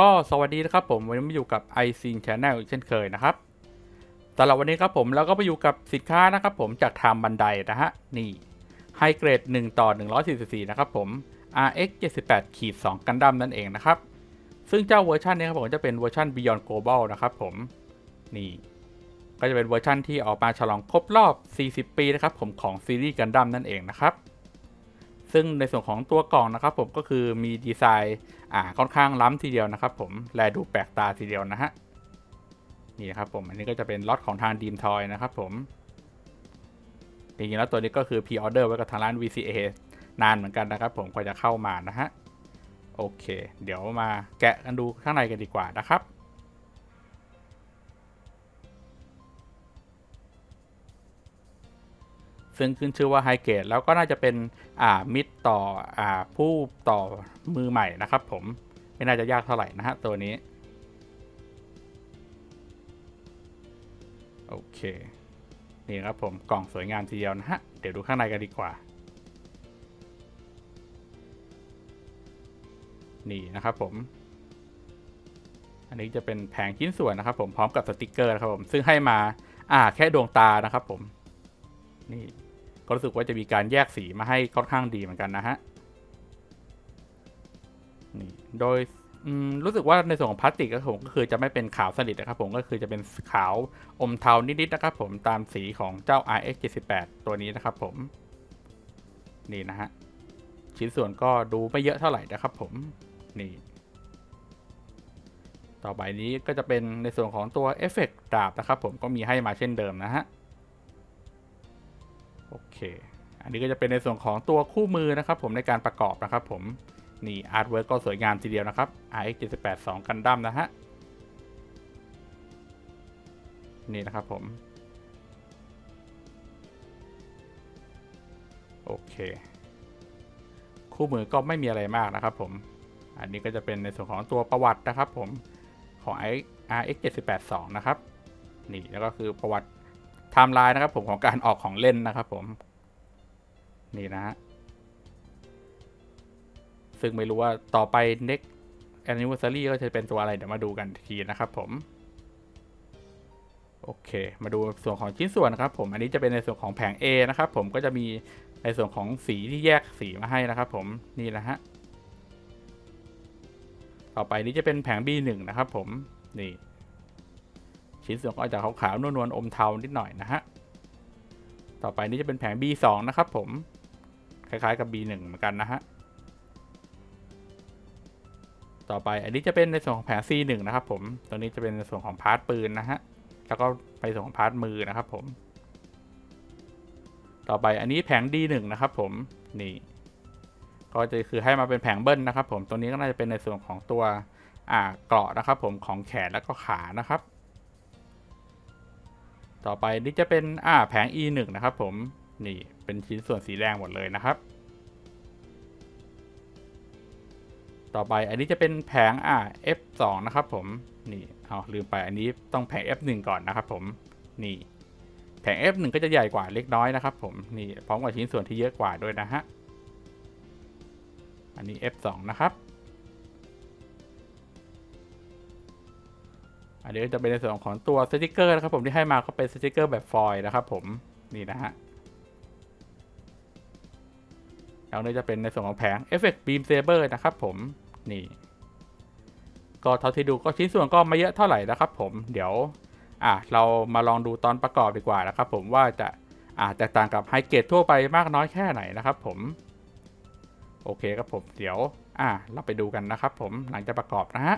ก็สวัสดีนะครับผมวันนี้มาอยู่กับ i c i n Channel อีกเช่นเคยนะครับสำหรับวันนี้ครับผมเราก็ไปอยู่กับสินค้านะครับผมจากทางบันไดนะฮะนี่ไฮเกรด 1 ต่อ 144 นะครับผม RX 78ขีด2กันดั้มนั่นเองนะครับ ซึ่งเจ้าเวอร์ชันนี้ครับผมจะเป็นเวอร์ชัน Beyond Global นะครับผมนี่ก็จะเป็นเวอร์ชันที่ออกมาฉลองครบรอบ 40 ปีนะครับผมของซีรีส์กันดั้มนั่นเองนะครับ ซึ่งในส่วนของตัวกล่องนะครับผมก็คือมีดีไซน์อ่าค่อนข้างล้ำทีเดียวนะครับผมแลดูแปลกตาทีเดียวนะฮะนี่นะครับผมอันนี้ก็จะเป็นล็อตของทางดีมทอยนะครับผมจริงๆแล้วตัวนี้ก็คือพ r ออเดอร์ไว้กับทางร้าน VCA นานเหมือนกันนะครับผมกว่าจะเข้ามานะฮะโอเค เดี๋ยวมาแกะกันดูข้างในกันดีกว่านะครับ ซึ่งขึ้นชื่อว่าไฮเกรดแล้วก็น่าจะเป็นอ่ามิดต่ออ่าผู้ต่อมือใหม่นะครับผมไม่น่าจะยากเท่าไหร่นะฮะตัวนี้ โอเค นี่ครับผมกล่องสวยงามทีเดียวนะฮะ เดี๋ยวดูข้างในกันดีกว่า นี่นะครับผมอันนี้จะเป็นแผงชิ้นส่วนนะครับผมพร้อมกับสติกเกอร์นะครับผมซึ่งให้มาอ่าแค่ดวงตานะครับผมนี่ ก็รู้สึกว่าจะมีการแยกสีมาให้ค่อนข้างดีเหมือนกันนะฮะนี่โดยรู้สึกว่าในส่วนของพลาสติกก็ผมก็คือจะไม่เป็นขาวสนิทนะครับผมก็คือจะเป็นขาวอมเทานิดๆนะครับผมตามสีของเจ้า RX 78ตัวนี้นะครับผมนี่นะฮะชิ้นส่วนก็ดูไม่เยอะเท่าไหร่นะครับผมนี่ต่อไปนี้ก็จะเป็นในส่วนของตัวเอฟเฟกต์ดาบนะครับผมก็มีให้มาเช่นเดิมนะฮะ โอเค อันนี้ก็จะเป็นในส่วนของตัวคู่มือนะครับผมในการประกอบนะครับผม นี่อาร์ตเวิร์กก็สวยงามทีเดียวนะครับ RX 78 2กันดั้มนะฮะ นี่นะครับผม โอเค คู่มือก็ไม่มีอะไรมากนะครับผม อันนี้ก็จะเป็นในส่วนของตัวประวัตินะครับผมของ RX 78 2นะครับ นี่แล้วก็คือประวัติ ไทม์ไลน์นะครับผมของการออกของเล่นนะครับผม นี่นะฮะ ซึ่งไม่รู้ว่าต่อไป next anniversary ก็จะเป็นตัวอะไรเดี๋ยวมาดูกันทีนะครับผม โอเค มาดูส่วนของชิ้นส่วนนะครับผม อันนี้จะเป็นในส่วนของแผง A นะครับผมก็จะมีในส่วนของสีที่แยกสีมาให้นะครับผม นี่นะฮะ ต่อไปนี้จะเป็นแผง B1 นะครับผม นี่ ชิ้นส่วนก็จะขาวๆนวลๆอมเทานิดหน่อยนะฮะ ต่อไปนี้จะเป็นแผง B2 นะครับผม คล้ายๆกับ B1 เหมือนกันนะฮะ ต่อไปอันนี้จะเป็นในส่วนของแผง C1 นะครับผม ตัวนี้จะเป็นในส่วนของพาร์ทปืนนะฮะ แล้วก็ไปส่วนของพาร์ทมือนะครับผม ต่อไปอันนี้แผง D1 นะครับผม นี่ ก็จะคือให้มาเป็นแผงเบิ้ลนะครับผม ตัวนี้ก็น่าจะเป็นในส่วนของตัวอ่าเกราะนะครับผมของแขนแล้วก็ขานะครับ ต่อไปนี่จะเป็นอ่าแผง e 1นะครับผม นี่เป็นชิ้นส่วนสีแดงหมดเลยนะครับ ต่อไปอันนี้จะเป็นแผงอ่า f 2นะครับผม นี่เอาลืมไปอันนี้ต้องแผง f 1ก่อนนะครับผม นี่ แผง f 1ก็จะใหญ่กว่าเล็กน้อยนะครับผม นี่พร้อมกับชิ้นส่วนที่เยอะกว่าด้วยนะฮะ อันนี้ f 2นะครับ อันนี้จะเป็นในส่วนของตัวสติกเกอร์นะครับผมที่ให้มาก็เป็นสติกเกอร์แบบฟอยล์นะครับผมนี่นะฮะแล้วนี้จะเป็นในส่วนของแผง Effect Beam Saber นะครับผมนี่ ก็เท่าที่ดูก็ชิ้นส่วนก็ไม่เยอะเท่าไหร่นะครับผมเดี๋ยวอะเรามาลองดูตอนประกอบดีกว่านะครับผมว่าจะอ่าแตกต่างกับไฮเกรดทั่วไปมากน้อยแค่ไหนนะครับผม โอเคครับผมเดี๋ยว อะเราไปดูกันนะครับผมหลังจากประกอบนะฮะ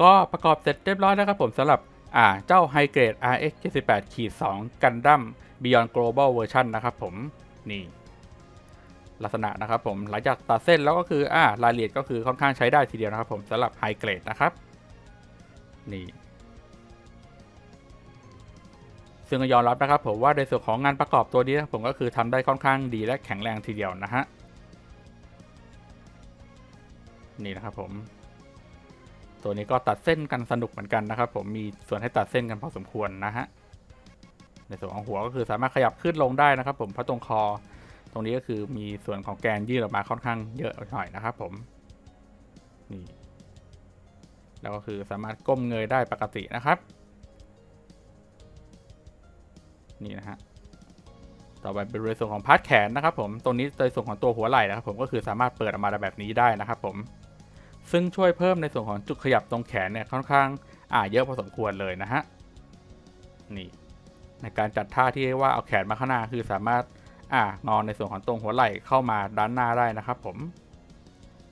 ก็ประกอบเสร็จเรียบร้อยแล้วครับผมสำหรับอ่าเจ้า High Grade RX 78ขีด2 Gundam Beyond Global Version นะครับผมนี่ ลักษณะนะครับผมหลังจากตัดเส้นแล้วก็คืออ่ารายละเอียดก็คือค่อนข้างใช้ได้ทีเดียวนะครับผมสำหรับ High Grade นะครับ นี่ซึ่งก็ยอมรับนะครับผมว่าในส่วนของงานประกอบตัวนี้นะผมก็คือทำได้ค่อนข้างดีและแข็งแรงทีเดียวนะฮะ นี่นะครับผม ตัวนี้ก็ตัดเส้นกันสนุกเหมือนกันนะครับ ผมมีส่วนให้ตัดเส้นกันพอสมควรนะฮะในส่วนของหัวก็คือสามารถขยับขึ้นลงได้นะครับ ผมเพราะตรงคอ ตรงนี้ก็คือมีส่วนของแกนยื่นออกมาค่อนข้างเยอะหน่อยนะครับ ผมนี่แล้วก็คือสามารถก้มเงยได้ปกตินะครับ นี่นะฮะต่อไปเป็นในส่วนของพาร์ทแขนนะครับ ผมตรงนี้ในส่วนของตัวหัวไหล่นะครับ ผมก็คือสามารถเปิดออกมาแบบนี้ได้นะครับ ผม ซึ่งช่วยเพิ่มในส่วนของจุดขยับตรงแขนเนี่ยค่อนข้างอ่าเยอะพอสมควรเลยนะฮะนี่ในการจัดท่าที่ว่าเอาแขนมาข้างหน้าคือสามารถอ่างอนในส่วนของตรงหัวไหล่เข้ามาด้านหน้าได้นะครับผม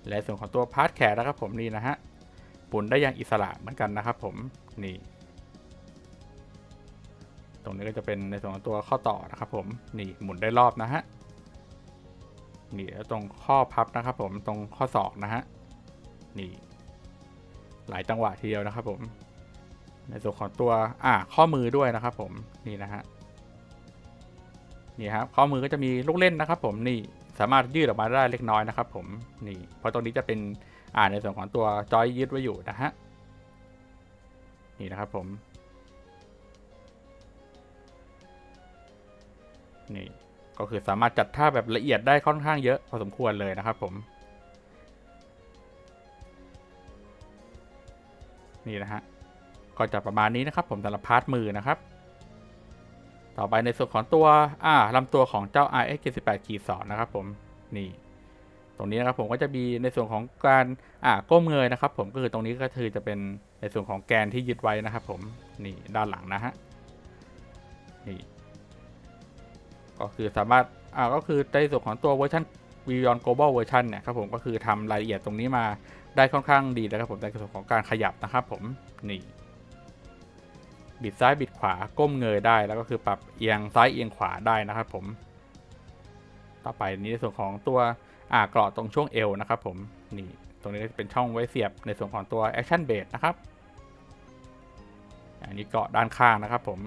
และส่วนของตัวพาร์ทแขนนะครับผมนี่นะฮะหมุนได้อย่างอิสระเหมือนกันนะครับผมนี่ตรงนี้ก็จะเป็นในส่วนของตัวข้อต่อนะครับผมนี่หมุนได้รอบนะฮะนี่แล้วตรงข้อพับนะครับผมตรงข้อศอกนะฮะ นี่ หลายจังหวะทีเดียวนะครับ ผม ในส่วนของตัวอ่าข้อมือด้วยนะครับ ผมนี่นะฮะนี่ครับข้อมือก็จะมีลูกเล่นนะครับ ผมนี่สามารถยืดออกมาได้เล็กน้อยนะครับ ผมนี่ เพราะตรงนี้จะเป็นอ่าในส่วนของตัวจอยยืดไว้อยู่นะฮะนี่นะครับผมนี่ก็คือสามารถจัดท่าแบบละเอียดได้ค่อนข้างเยอะพอสมควรเลยนะครับผม นี่นะฮะก็จะประมาณนี้นะครับผมสำหรับพาร์ทมือนะครับ ต่อไปในส่วนของตัวอ่าลำตัวของเจ้า RX 78ขีด2นะครับผมนี่ ตรงนี้นะครับผมก็จะมีในส่วนของการอ่าก้มเงยนะครับ ผมก็คือตรงนี้ก็คือจะเป็นในส่วนของแกนที่ยึดไว้นะครับ ผมนี่ด้านหลังนะฮะนี่ก็คือสามารถอ่าก็คือในส่วนของตัวเวอร์ชัน Beyond Global Version เนี่ยครับผมก็คือทำรายละเอียดตรงนี้มา ได้ค่อนข้างดีแล้วครับผมในส่วนของการขยับนะครับผมนี่บิดซ้ายบิดขวาก้มเงยได้แล้วก็คือปรับเอียงซ้ายเอียงขวาได้นะครับผม ต่อไปนี้ในส่วนของตัวอ่ากรอตรงช่วงเอวนะครับผมนี่ตรงนี้เป็นช่องไว้เสียบในส่วนของตัว Action Base นะครับอันนี้เกาะด้านข้างนะครับผม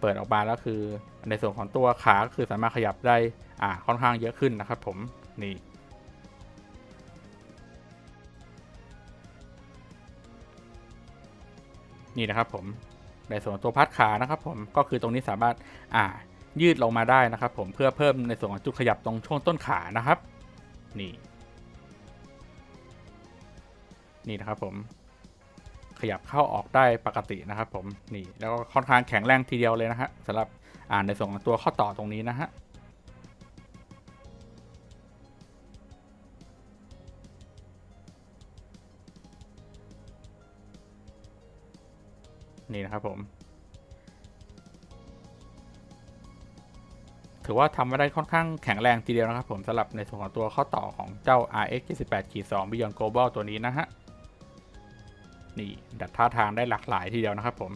เปิดออกมาแล้วคือในส่วนของตัวขาคือสามารถขยับได้อ่าค่อนข้างเยอะขึ้นนะครับผมนี่ นี่นะครับผมในส่วนของตัวพัดขานะครับผมก็คือตรงนี้สามารถอ่ายืดลงมาได้นะครับ ผมเพื่อเพิ่มในส่วนของจุดขยับตรงช่วงต้นขานะครับ นี่ นี่นะครับผมขยับเข้าออกได้ปกตินะครับ ผมนี่แล้วก็ค่อนข้างแข็งแรงทีเดียวเลยนะฮะสำหรับอ่าในส่วนของตัวข้อต่อตรงนี้นะฮะ นี่นะครับผม ถือว่าทำมาได้ค่อนข้างแข็งแรงทีเดียวนะครับผมสำหรับในส่วนของตัวข้อต่อของเจ้า RX 78 2 Beyond Global ตัวนี้นะฮะ นี่ ดัดท่าทางได้หลากหลายทีเดียวนะครับผม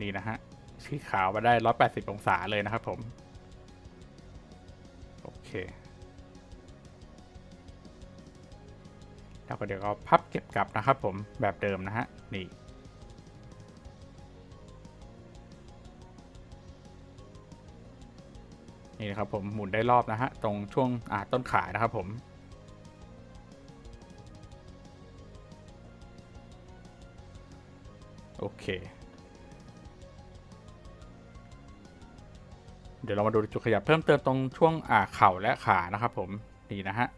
นี่นะฮะชี้ขาวมาได้ 180 องศาเลยนะครับผม โอเค แล้วก็เดี๋ยวก็พับเก็บกลับนะครับผมแบบเดิมนะฮะนี่นี่นะครับผมหมุนได้รอบนะฮะตรงช่วงอ่าต้นขานะครับผมโอเค เดี๋ยวเรามาดูจุดขยับเพิ่มเติมตรงช่วงอ่าเข่าและขานะครับผม นี่นะฮะ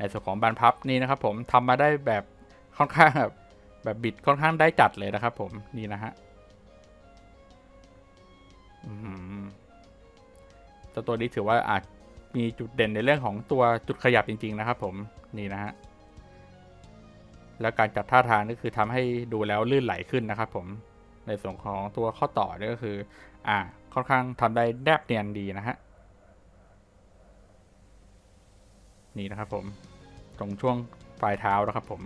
ในส่วนของบานพับนี่นะครับผมทำมาได้แบบค่อนข้างแบบแบบบิดค่อนข้างได้จัดเลยนะครับผมนี่นะฮะอืมเจ้าตัวนี้ถือว่าอาจมีจุดเด่นในเรื่องของตัวจุดขยับจริง ๆ นะครับ ผมนี่นะฮะแล้วการจัดท่าทางนี่คือทำให้ดูแล้วลื่นไหลขึ้นนะครับ ผมในส่วนของตัวข้อต่อนี่ก็คือ อ่า ค่อนข้างทำได้แนบเนียนดีนะฮะนี่นะครับผม ตรงช่วงปลายเท้านะครับผม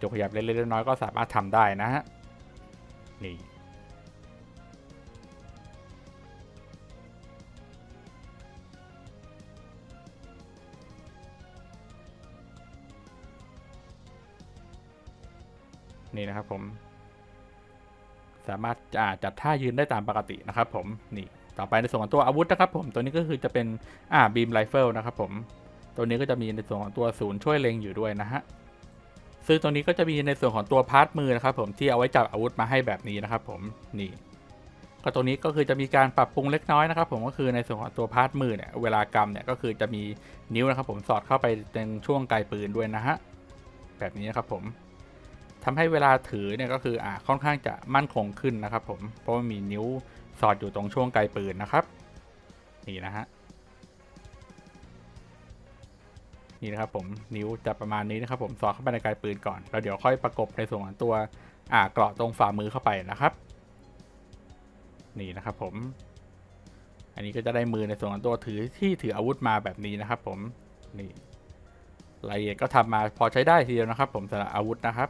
จุกขยับเล็กๆน้อยๆก็สามารถทำได้นะฮะนี่นี่นะครับผมสามารถจัดท่ายืนได้ตามปกตินะครับผมนี่ต่อไปในส่วนของตัวอาวุธนะครับผมตัวนี้ก็คือจะเป็นอ่าบีมไรเฟิลนะครับผม ตัวนี้ก็จะมีในส่วนของตัวศูนย์ช่วยเล็งอยู่ด้วยนะฮะซึ่งตัวนี้ก็จะมีในส่วนของตัวพาร์ทมือนะครับผมที่เอาไว้จับอาวุธมาให้แบบนี้นะครับผมนี่ก็ตัวนี้ก็คือจะมีการปรับปรุงเล็กน้อยนะครับ ผมก็คือในส่วนของตัวพาร์ทมือเนี่ยเวลากำเนี่ยก็คือจะมีนิ้วนะครับผมสอดเข้าไปในช่วงไกลปืนด้วยนะฮะแบบนี้นะครับผมทำให้เวลาถือเนี่ยก็คืออ่าค่อนข้างจะมั่นคงขึ้นนะครับ ผมเพราะมีนิ้วสอดอยู่ตรงช่วงไกลปืนนะครับ นี่นะฮะ นี่นะครับผมนิ้วจะประมาณนี้นะครับผมสอดเข้าไปในไกลปืนก่อนแล้วเดี๋ยวค่อยประกบในส่วนของตัวอ่าเกราะตรงฝ่ามือเข้าไปนะครับ นี่นะครับผม อันนี้ก็จะได้มือในส่วนของตัวถือที่ถืออาวุธมาแบบนี้นะครับ ผมนี่รายละเอียดก็ทำมาพอใช้ได้ทีเดียวนะครับ ผมสำหรับอาวุธนะครับ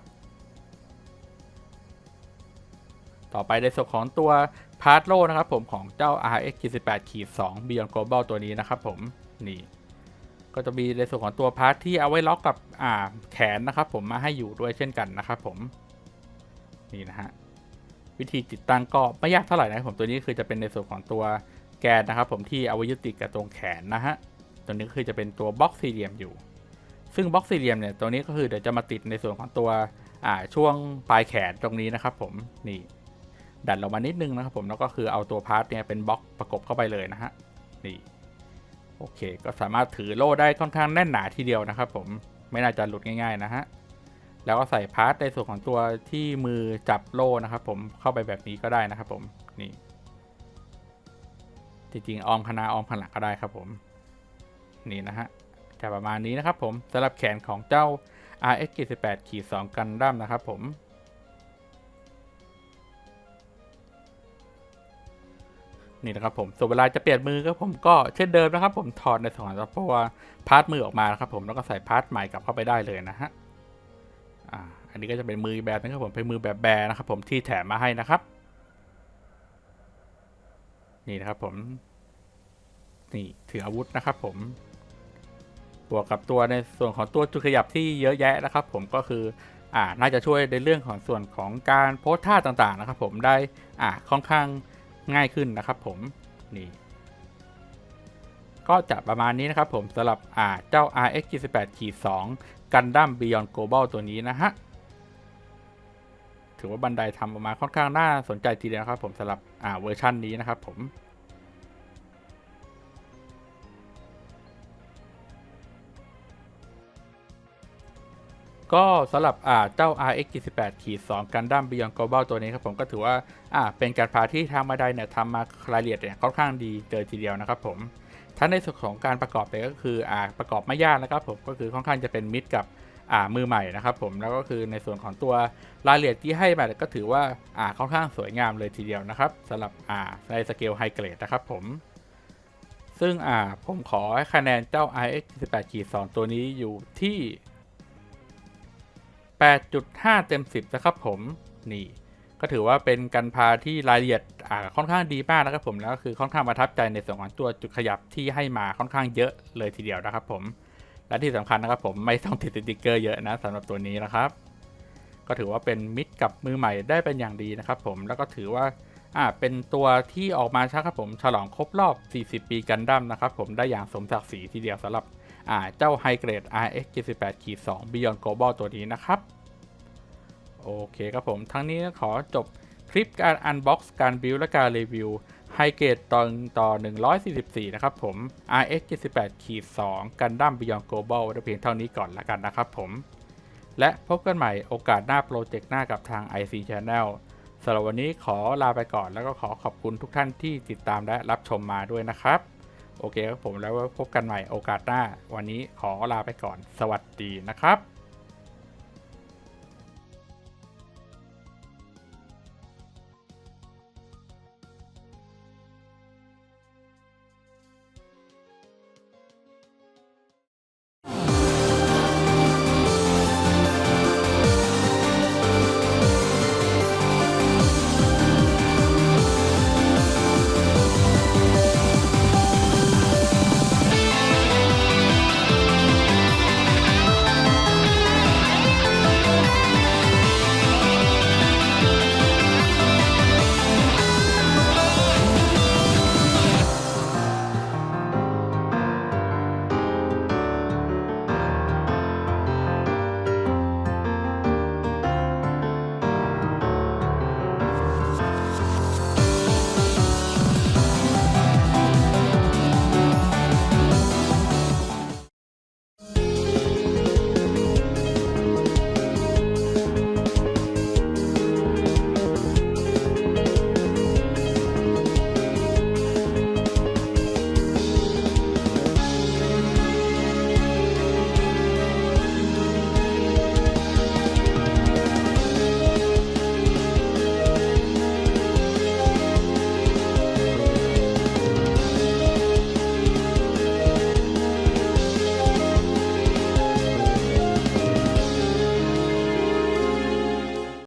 ต่อไปในส่วนของตัวพาร์ทโลนะครับ ผมของเจ้า RX 48ขีด2 Beyond Global ตัวนี้นะครับ ผมนี่ ก็จะมีในส่วนของตัวพาร์ทที่เอาไว้ล็อกกับอ่าแขนนะครับผมมาให้อยู่ด้วยเช่นกันนะครับผมนี่นะฮะวิธีติดตั้งก็ไม่ยากเท่าไหร่นะครับผมตัวนี้คือจะเป็นในส่วนของตัวแกนนะครับผมที่เอาไว้ยึดติดกับตรงแขนนะฮะตัวนี้ก็คือจะเป็นตัวบล็อกสี่เหลี่ยมอยู่ ซึ่งบล็อกสี่เหลี่ยมเนี่ยตัวนี้ก็คือเดี๋ยวจะมาติดในส่วนของตัวอ่าช่วงปลายแขนตรงนี้นะครับผมนี่ดันลงมานิดนึงนะครับผมแล้วก็คือเอาตัวพาร์ทเนี่ยเป็นบล็อกประกบเข้าไปเลยนะฮะนี่ โอเค ก็สามารถถือโล่ได้ค่อนข้างแน่นหนาทีเดียวนะครับผมไม่น่าจะหลุดง่ายๆนะฮะแล้วก็ใส่พาร์ทในส่วนของตัวที่มือจับโล่นะครับผมเข้าไปแบบนี้ก็ได้นะครับผมนี่ จริงๆออมคณะออมขลังก็ได้ครับผม นี่นะฮะจะประมาณนี้นะครับผมสำหรับแขนของเจ้า RX 78ขีด2กันดั้มนะครับผม นี่นะครับผมส่วนเวลาจะเปลี่ยนมือก็ผมก็เช่นเดิมนะครับ ผมถอดในส่วนของตัวพาร์ทมือออกมานะครับผมแล้วก็ใส่พาร์ทใหม่กลับเข้าไปได้เลยนะฮะอ่าอันนี้ก็จะเป็นมือแบบนึงครับผมเป็นมือแบบแบรนะครับผมที่แถมมาให้นะครับ นี่นะครับผมนี่ถืออาวุธนะครับ ผมบวกกับตัวในส่วนของตัวจุดขยับที่เยอะแยะนะครับ ผมก็คืออ่าน่าจะช่วยในเรื่องของส่วนของการโพสท่าต่างๆนะครับ ผมได้อ่าค่อนข้างง่ ง่ายขึ้นนะครับผมนี่ก็จะประมาณนี้นะครับผมสำหรับอ่าเจ้า RX 78ขีด2 Gun-Dam Beyond Global ตัวนี้นะฮะ ถือว่าบันไดทำออกมาค่อนข้างน่าสนใจทีเดียวนะครับผมสำหรับอ่าเวอร์ชันนี้นะครับผม ก็สำหรับอ่าเจ้า RX 78ขีด2กันดั้ม Beyond Global ตัวนี้ครับผมก็ถือว่าอ่าเป็นการพาที่ทางมาไดเนี่ยทำมารายละเอียดเนี่ยค่อนข้างดีเจอทีเดียวนะครับผมทั้งในส่วนของการประกอบเนี่ยก็คืออ่าประกอบไม่ยากนะครับผมก็คือค่อนข้างจะเป็นมิตรกับอ่ามือใหม่นะครับผมแล้วก็คือในส่วนของตัวรายละเอียดที่ให้มาก็ถือว่าอ่าค่อนข้างสวยงามเลยทีเดียวนะครับสำหรับอ่าในสเกลไฮเกรดนะครับผมซึ่งอ่าผมขอให้คะแนนเจ้า RX 78ขีด2ตัวนี้อยู่ที่ 8.5 เต็ม 10 นะครับผม นี่ ก็ถือว่าเป็นการพาที่รายละเอียดอ่าค่อนข้างดีมากนะครับผม แล้วก็คือค่อนข้างประทับใจในส่วนของตัวจุดขยับที่ให้มาค่อนข้างเยอะเลยทีเดียวนะครับผม และที่สำคัญนะครับผมไม่ต้องติดสติกเกอร์เยอะนะสำหรับตัวนี้นะครับ ก็ถือว่าเป็นมิตรกับมือใหม่ได้เป็นอย่างดีนะครับผม แล้วก็ถือว่าอ่าเป็นตัวที่ออกมาช้าครับผม ฉลองครบรอบ 40 ปีกันดั้มนะครับผมได้อย่างสมศักดิ์ศรีทีเดียวสำหรับ เจ้าไฮเกรด RX 78ขีด2 Beyond Global ตัวนี้นะครับ โอเคครับผม ทั้งนี้ขอจบคลิปการ Unbox กซ์การ Build และการรีวิวไฮเกรดตอนต่อ 144 นะครับผม RX 78ขีด2กันดั้ม Beyond Global เพียงเท่านี้ก่อนละกันนะครับผม และพบกันใหม่โอกาสหน้าโปรเจกต์หน้ากับทาง IC Channel สำหรับวันนี้ขอลาไปก่อนแล้วก็ขอขอบคุณทุกท่านที่ติดตามและรับชมมาด้วยนะครับ โอเคครับผมแล้วพบกันใหม่โอกาสหน้า วันนี้ขอลาไปก่อน สวัสดีนะครับ